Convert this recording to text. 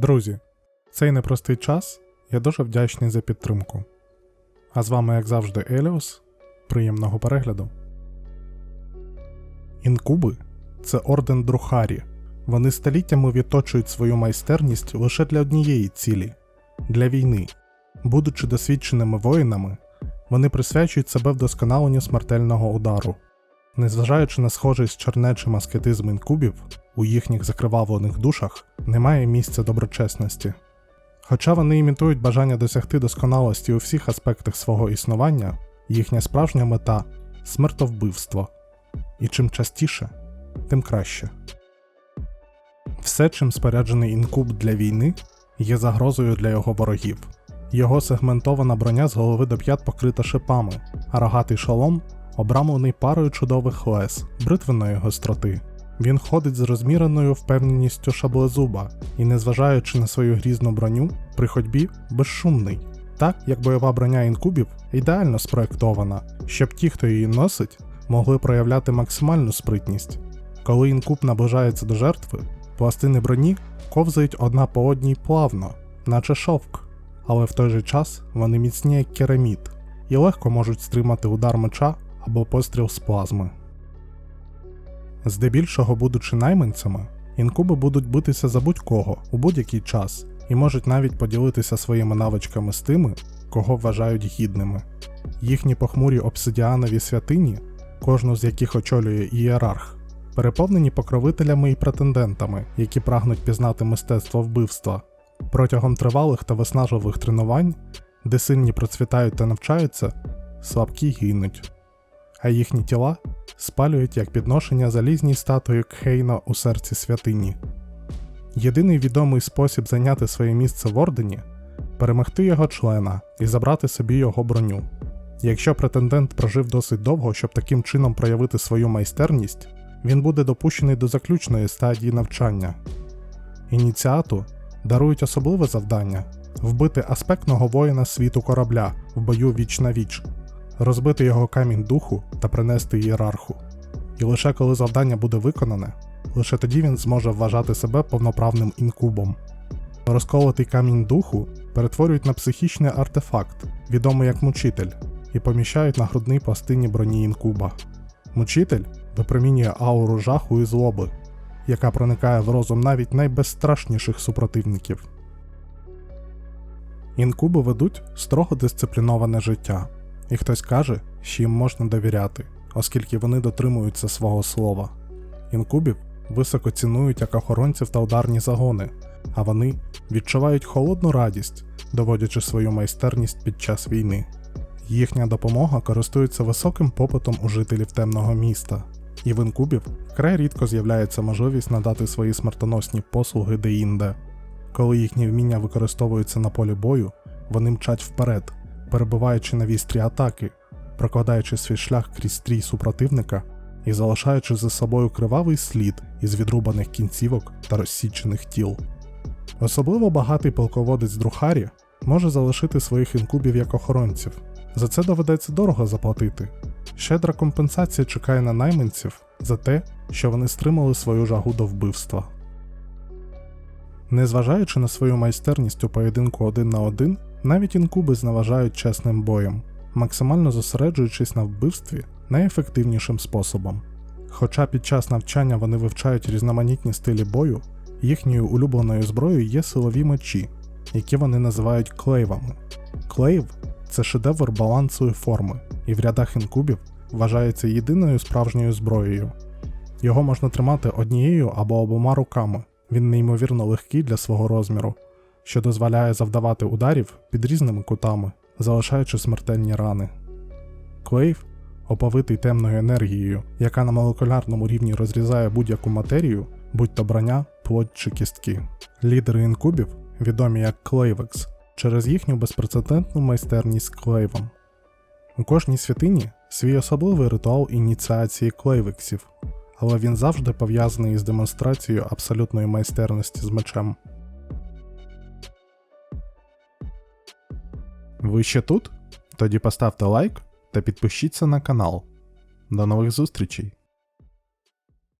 Друзі, цей непростий час я дуже вдячний за підтримку. А з вами, як завжди, Еліус. Приємного перегляду. Інкуби це орден Друхарі. Вони століттями відточують свою майстерність лише для однієї цілі для війни. Будучи досвідченими воїнами, вони присвячують себе вдосконаленню смертельного удару. Незважаючи на схожий з чернечим аскетизм інкубів, у їхніх закривавлених душах немає місця доброчесності. Хоча вони імітують бажання досягти досконалості у всіх аспектах свого існування, їхня справжня мета смертовбивство. І чим частіше, тим краще. Все, чим споряджений інкуб для війни, є загрозою для його ворогів. Його сегментована броня з голови до п'ят покрита шипами, а рогатий шолом обрамлений парою чудових лез, бритвеної гостроти. Він ходить з розміреною впевненістю шаблезуба і, незважаючи на свою грізну броню, при ходьбі безшумний, так як бойова броня інкубів ідеально спроєктована, щоб ті, хто її носить, могли проявляти максимальну спритність. Коли інкуб наближається до жертви, пластини броні ковзають одна по одній плавно, наче шовк, але в той же час вони міцні як керамід і легко можуть стримати удар меча або постріл з плазми. Здебільшого, будучи найманцями, інкуби будуть битися за будь-кого у будь-який час і можуть навіть поділитися своїми навичками з тими, кого вважають гідними. Їхні похмурі обсидіанові святині, кожну з яких очолює ієрарх, переповнені покровителями і претендентами, які прагнуть пізнати мистецтво вбивства. Протягом тривалих та виснажливих тренувань, де сильні процвітають та навчаються, слабкі гинуть, а їхні тіла спалюють як підношення залізній статуї Кхейно у серці святині. Єдиний відомий спосіб зайняти своє місце в ордені перемогти його члена і забрати собі його броню. Якщо претендент прожив досить довго, щоб таким чином проявити свою майстерність, він буде допущений до заключної стадії навчання. Ініціату дарують особливе завдання вбити аспектного воїна світу корабля в бою віч на віч, розбити його камінь духу та принести ієрарху. І лише коли завдання буде виконане, лише тоді він зможе вважати себе повноправним інкубом. Розколотий камінь духу перетворюють на психічний артефакт, відомий як мучитель, і поміщають на грудній пластині броні інкуба. Мучитель випромінює ауру жаху і злоби, яка проникає в розум навіть найбезстрашніших супротивників. Інкуби ведуть строго дисципліноване життя, і хтось каже, що їм можна довіряти, оскільки вони дотримуються свого слова. Інкубів високо цінують як охоронців та ударні загони, а вони відчувають холодну радість, доводячи свою майстерність під час війни. Їхня допомога користується високим попитом у жителів темного міста, і в інкубів вкрай рідко з'являється можливість надати свої смертоносні послуги деінде. Коли їхні вміння використовуються на полі бою, вони мчать вперед, перебуваючи на вістрі атаки, прокладаючи свій шлях крізь стрій супротивника і залишаючи за собою кривавий слід із відрубаних кінцівок та розсічених тіл. Особливо багатий полководець Друхарі може залишити своїх інкубів як охоронців. За це доведеться дорого заплатити. Щедра компенсація чекає на найманців за те, що вони стримали свою жагу до вбивства. Незважаючи на свою майстерність у поєдинку один на один, навіть інкуби зневажають чесним боєм, максимально зосереджуючись на вбивстві найефективнішим способом. Хоча під час навчання вони вивчають різноманітні стилі бою, їхньою улюбленою зброєю є силові мечі, які вони називають клейвами. Клейв це шедевр балансу і форми, і в рядах інкубів вважається єдиною справжньою зброєю. Його можна тримати однією або обома руками, він неймовірно легкий для свого розміру, що дозволяє завдавати ударів під різними кутами, залишаючи смертельні рани. Клейв оповитий темною енергією, яка на молекулярному рівні розрізає будь-яку матерію, будь то броня, плоть чи кістки. Лідери інкубів, відомі як Клейвекс, через їхню безпрецедентну майстерність клейвом. У кожній святині свій особливий ритуал ініціації клейвексів, але він завжди пов'язаний із демонстрацією абсолютної майстерності з мечем. Ви ще тут? Тоді поставте лайк та підпишіться на канал. До нових зустрічей!